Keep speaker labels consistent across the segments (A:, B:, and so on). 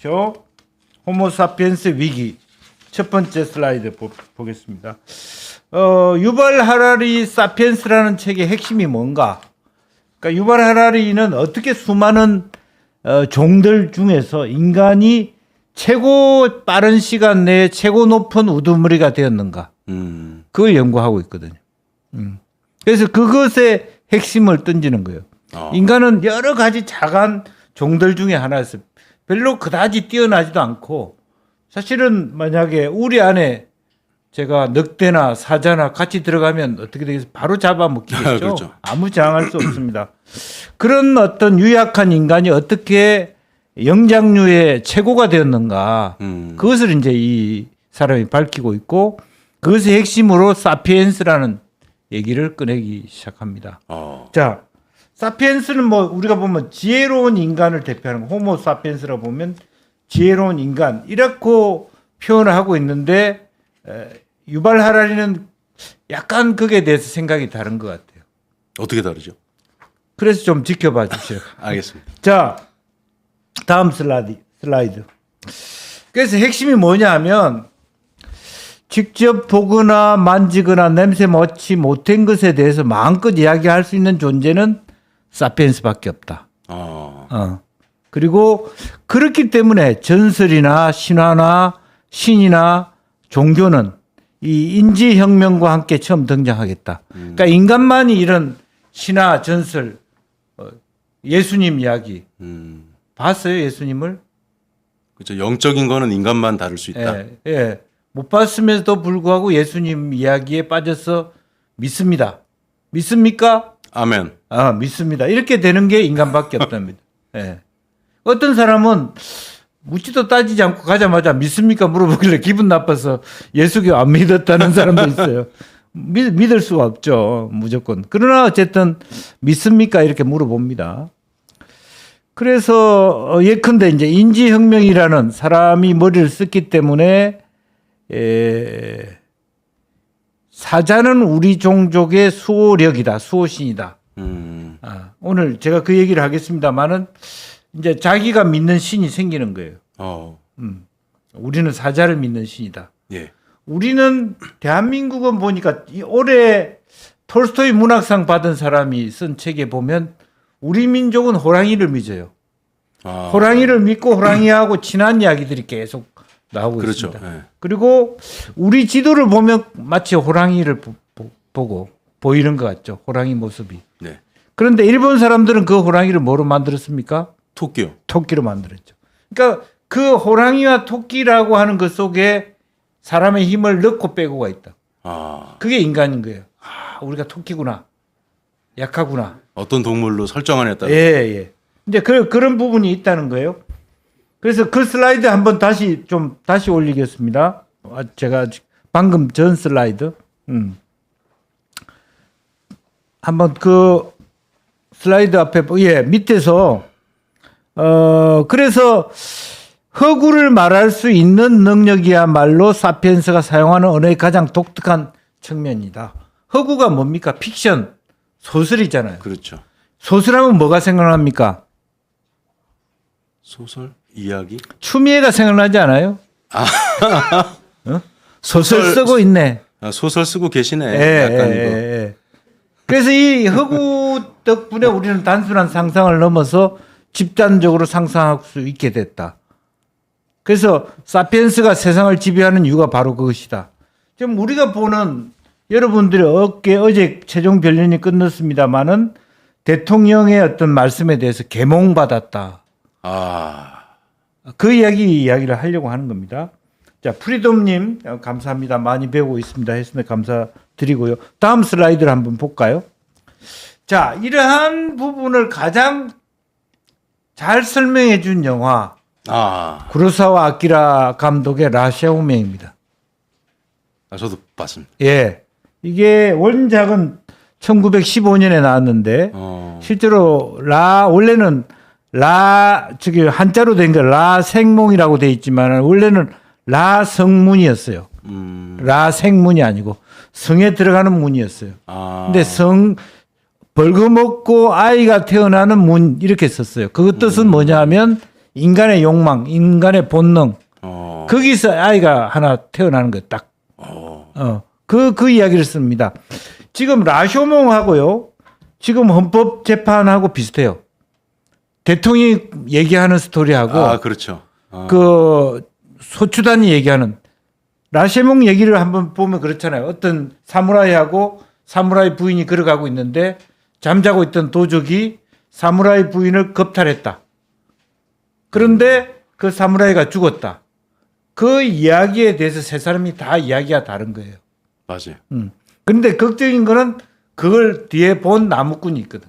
A: 보십시오. 호모사피엔스 위기 첫 번째 슬라이드 보, 보겠습니다. 어, 유발 하라리 사피엔스라는 책의 핵심이 뭔가? 그러니까 유발 하라리는 어떻게 수많은 어, 종들 중에서 인간이 최고 빠른 시간 내에 최고 높은 우두머리가 되었는가?
B: 음.
A: 그걸 연구하고 있거든요. 음. 그래서 그것의 핵심을 던지는 거예요.
B: 어.
A: 인간은 여러 가지 작은 종들 중에 하나였어요. 별로 그다지 뛰어나지도 않고 사실은 만약에 우리 안에 제가 늑대나 사자나 같이 들어가면 어떻게 되겠어요? 바로 잡아먹히겠죠.
B: 그렇죠.
A: 아무 저항할 수 없습니다. 그런 어떤 유약한 인간이 어떻게 영장류의 최고가 되었는가?
B: 음.
A: 그것을 이제 이 사람이 밝히고 있고 그것의 핵심으로 사피엔스라는 얘기를 꺼내기 시작합니다.
B: 어.
A: 자, 사피엔스는 뭐 우리가 보면 지혜로운 인간을 대표하는 거, 호모 사피엔스라 보면 지혜로운 인간 이렇게 표현을 하고 있는데 에, 유발 하라리는 약간 그게 대해서 생각이 다른 것 같아요.
B: 어떻게 다르죠?
A: 그래서 좀 지켜봐 주시오.
B: 알겠습니다.
A: 자, 다음 슬라이드. 슬라이드. 그래서 핵심이 뭐냐 하면 직접 보거나 만지거나 냄새 맡지 못한 것에 대해서 마음껏 이야기할 수 있는 존재는 사피엔스밖에 없다.
B: 어.
A: 어. 그리고 그렇기 때문에 전설이나 신화나 신이나 종교는 이 인지혁명과 함께 처음 등장하겠다. 그러니까 인간만이 이런 신화, 전설, 어, 예수님 이야기
B: 음.
A: 봤어요, 예수님을?
B: 그렇죠. 영적인 거는 인간만 다룰 수 있다.
A: 예, 예. 못 봤음에도 불구하고 예수님 이야기에 빠져서 믿습니다. 믿습니까?
B: 아멘.
A: 아, 믿습니다. 이렇게 되는 게 인간밖에 없답니다. 예. 어떤 사람은 묻지도 따지지 않고 가자마자 믿습니까? 물어보길래 기분 나빠서 예수교 안 믿었다는 사람도 있어요. 믿, 믿을 수가 없죠. 무조건. 그러나 어쨌든 믿습니까? 이렇게 물어봅니다. 그래서 어, 예컨대 이제 인지혁명이라는 사람이 머리를 썼기 때문에 에, 사자는 우리 종족의 수호력이다, 수호신이다.
B: 음.
A: 아, 오늘 제가 그 얘기를 하겠습니다만은 이제 자기가 믿는 신이 생기는 거예요.
B: 어.
A: 음. 우리는 사자를 믿는 신이다.
B: 예.
A: 우리는 대한민국은 보니까 이 올해 톨스토이 문학상 받은 사람이 쓴 책에 보면 우리 민족은 호랑이를 믿어요.
B: 아.
A: 호랑이를 믿고 호랑이하고 친한 이야기들이 계속 나오고
B: 그렇죠.
A: 있습니다.
B: 예.
A: 그리고 우리 지도를 보면 마치 호랑이를 보, 고 보이는 것 같죠. 호랑이 모습이.
B: 네.
A: 그런데 일본 사람들은 그 호랑이를 뭐로 만들었습니까?
B: 토끼요.
A: 토끼로 만들었죠. 그러니까 그 호랑이와 토끼라고 하는 것 속에 사람의 힘을 넣고 빼고가 있다.
B: 아.
A: 그게 인간인 거예요. 아, 우리가 토끼구나. 약하구나.
B: 어떤 동물로 설정하냐에 따라.
A: 예, 예. 이제 그, 그런 부분이 있다는 거예요. 그래서 그 슬라이드 한번 다시 좀 다시 올리겠습니다. 아, 제가 방금 전 슬라이드. 음. 한번 그 슬라이드 앞에 보- 예, 밑에서 어 그래서 허구를 말할 수 있는 능력이야말로 사피엔스가 사용하는 언어의 가장 독특한 측면이다. 허구가 뭡니까? 픽션 소설이잖아요.
B: 그렇죠.
A: 소설하면 뭐가 생각납니까?
B: 소설, 이야기.
A: 추미애가 생각나지 않아요? 어? 소설
B: 소설-
A: 쓰고 있네.
B: 아, 소설 쓰고 계시네.
A: 예,
B: 약간
A: 예,
B: 그
A: 예. 그래서 이 허구 덕분에 우리는 단순한 상상을 넘어서 집단적으로 상상할 수 있게 됐다. 그래서 사피엔스가 세상을 지배하는 이유가 바로 그것이다. 지금 우리가 보는 여러분들이 어깨 어제 최종 변론이 끝났습니다만은 대통령의 어떤 말씀에 대해서 개몽받았다.
B: 아.
A: 그 이야기 이야기를 하려고 하는 겁니다. 자, 프리돔님 어, 감사합니다. 많이 배우고 있습니다. 했으면 감사드리고요. 다음 슬라이드를 한번 볼까요? 자, 이러한 부분을 가장 잘 설명해 준 영화
B: 아.
A: 구로사와 아키라 감독의 라샤오메입니다.
B: 아, 저도 봤습니다.
A: 예. 이게 원작은 1915년에 나왔는데
B: 어.
A: 실제로 라 원래는 라 저기 한자로 된 거 라 생몽이라고 돼 있지만 원래는 라 성문이었어요.
B: 음.
A: 라 생문이 아니고 성에 들어가는 문이었어요.
B: 아.
A: 근데 성 벌거먹고 아이가 태어나는 문 이렇게 썼어요. 그 뜻은 뭐냐면 인간의 욕망, 인간의 본능
B: 어.
A: 거기서 아이가 하나 태어나는 거예요. 딱.
B: 어.
A: 어. 그, 그 이야기를 씁니다. 지금 라쇼몽하고요. 지금 헌법재판하고 비슷해요. 대통령이 얘기하는 스토리하고
B: 아, 그렇죠. 아.
A: 그 소추단이 얘기하는 라셰몽 얘기를 한번 보면 그렇잖아요. 어떤 사무라이하고 사무라이 부인이 걸어가고 있는데 잠자고 있던 도적이 사무라이 부인을 겁탈했다. 그런데 그 사무라이가 죽었다. 그 이야기에 대해서 세 사람이 다 이야기가 다른 거예요.
B: 맞아요.
A: 음. 그런데 극적인 거는 그걸 뒤에 본 나무꾼이 있거든.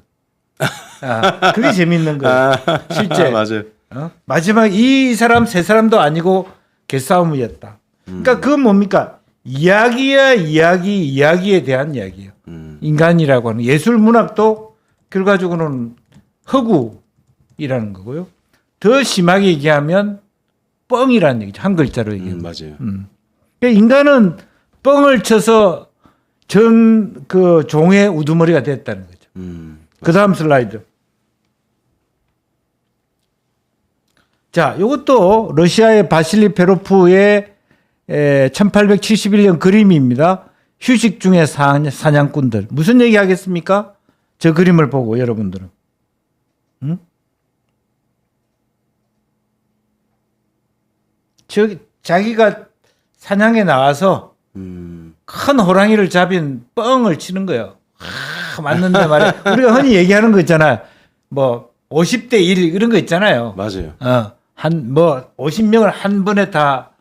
A: 아, 그게 재밌는 거예요. 실제.
B: 맞아요.
A: 어? 마지막 이 사람 세 사람도 아니고 개싸움이었다. 그러니까 그건 뭡니까? 이야기야 이야기 이야기에 대한 이야기예요.
B: 음.
A: 인간이라고 하는 예술 문학도 결과적으로는 허구이라는 거고요. 더 심하게 얘기하면 뻥이라는 얘기죠. 한 글자로 얘기하면.
B: 음, 맞아요.
A: 음. 그러니까 인간은 뻥을 쳐서 전 그 종의 우두머리가 됐다는 거죠.
B: 음.
A: 그 다음 슬라이드. 자, 이것도 러시아의 바실리 페로프의 에, 1871년 그림입니다. 휴식 중에 사, 사냥꾼들. 무슨 얘기 하겠습니까? 저 그림을 보고 여러분들은. 응? 저, 자기가 사냥에 나와서
B: 음.
A: 큰 호랑이를 잡인 뻥을 치는 거예요. 아, 맞는데 말이야. 우리가 흔히 얘기하는 거 있잖아요. 뭐 50대 1 이런 거 있잖아요.
B: 맞아요.
A: 어, 한 뭐 50명을 한 번에 다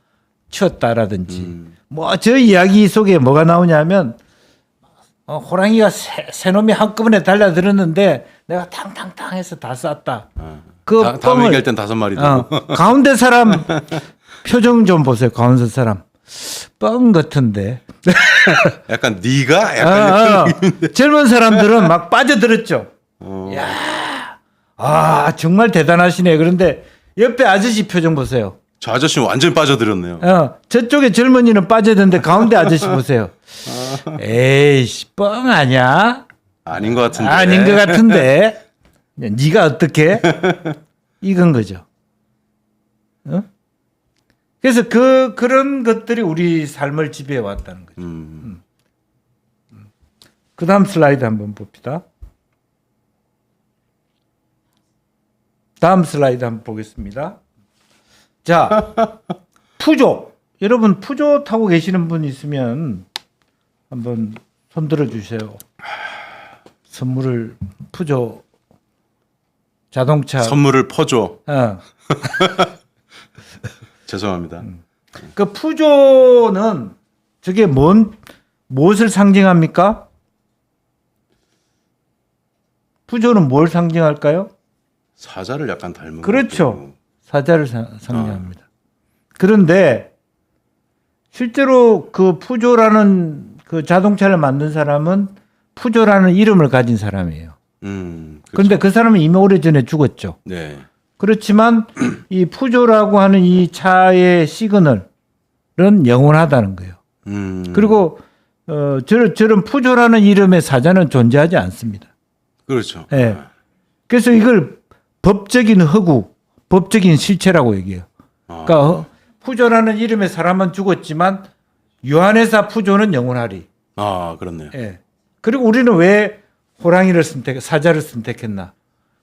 A: 치웠다라든지.
B: 음.
A: 뭐저 이야기 속에 뭐가 나오냐면 어, 호랑이가 세, 세 놈이 한꺼번에 달려들었는데 내가 탕탕탕 해서 다 쐈다.
B: 아.
A: 그
B: 다, 다음 얘기할 땐 다섯 마리.
A: 어, 가운데 사람 표정 좀 보세요. 가운데 사람 뻥 같은데.
B: 약간 네가 약간
A: 아, 아. 젊은 사람들은 막 빠져들었죠.
B: 어.
A: 야, 아 정말 대단하시네. 그런데 옆에 아저씨 표정 보세요.
B: 저 아저씨는 완전 빠져들었네요.
A: 어, 저쪽에 젊은이는 빠져드는데 가운데 아저씨 보세요. 에이씨 뻥 아니야?
B: 아닌 것 같은데.
A: 아닌 것 같은데. 네가 어떻게? 이건 거죠. 어? 그래서 그 그런 것들이 우리 삶을 지배해 왔다는 거죠.
B: 음.
A: 그 다음 슬라이드 한번 봅시다. 다음 슬라이드 한번 보겠습니다. 자, 푸조. 여러분, 푸조 타고 계시는 분 있으면 한번 손 들어 주세요. 선물을 푸조 자동차.
B: 선물을 퍼줘.
A: 어.
B: 죄송합니다.
A: 그 푸조는 저게 뭔 무엇을 상징합니까? 푸조는 뭘 상징할까요?
B: 사자를 약간 닮은.
A: 그렇죠. 사자를 사- 상징합니다. 그런데 실제로 그 푸조라는 그 자동차를 만든 사람은 푸조라는 이름을 가진 사람이에요.
B: 음. 그렇죠.
A: 그런데 그 사람은 이미 오래전에 죽었죠.
B: 네.
A: 그렇지만 이 푸조라고 하는 이 차의 시그널은 영원하다는 거예요.
B: 음.
A: 그리고 어, 저런, 저런 푸조라는 이름의 사자는 존재하지 않습니다.
B: 그렇죠.
A: 예. 그래서 이걸 법적인 허구, 법적인 실체라고 얘기해요.
B: 아.
A: 그러니까 어, 푸조라는 이름의 사람은 죽었지만 유한회사 푸조는 영원하리.
B: 아, 그렇네요.
A: 예. 그리고 우리는 왜 호랑이를 선택, 사자를 선택했나?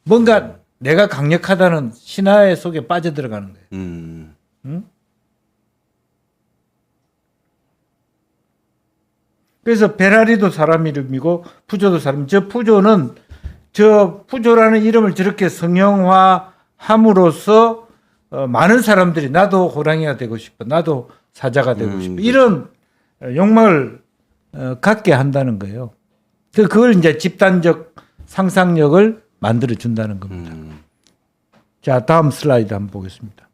A: 뭔가 내가 강력하다는 신화의 속에 빠져 들어가는 거예요.
B: 음.
A: 그래서 베라리도 사람 이름이고 푸조도 사람. 저 푸조는 저 푸조라는 이름을 저렇게 성형화함으로써 어, 많은 사람들이 나도 호랑이가 되고 싶어, 나도 사자가 되고
B: 음,
A: 싶어
B: 그렇죠.
A: 이런 어, 욕망을 어, 갖게 한다는 거예요. 그 그걸 이제 집단적 상상력을 만들어 준다는 겁니다.
B: 음.
A: 자 다음 슬라이드 한번 보겠습니다.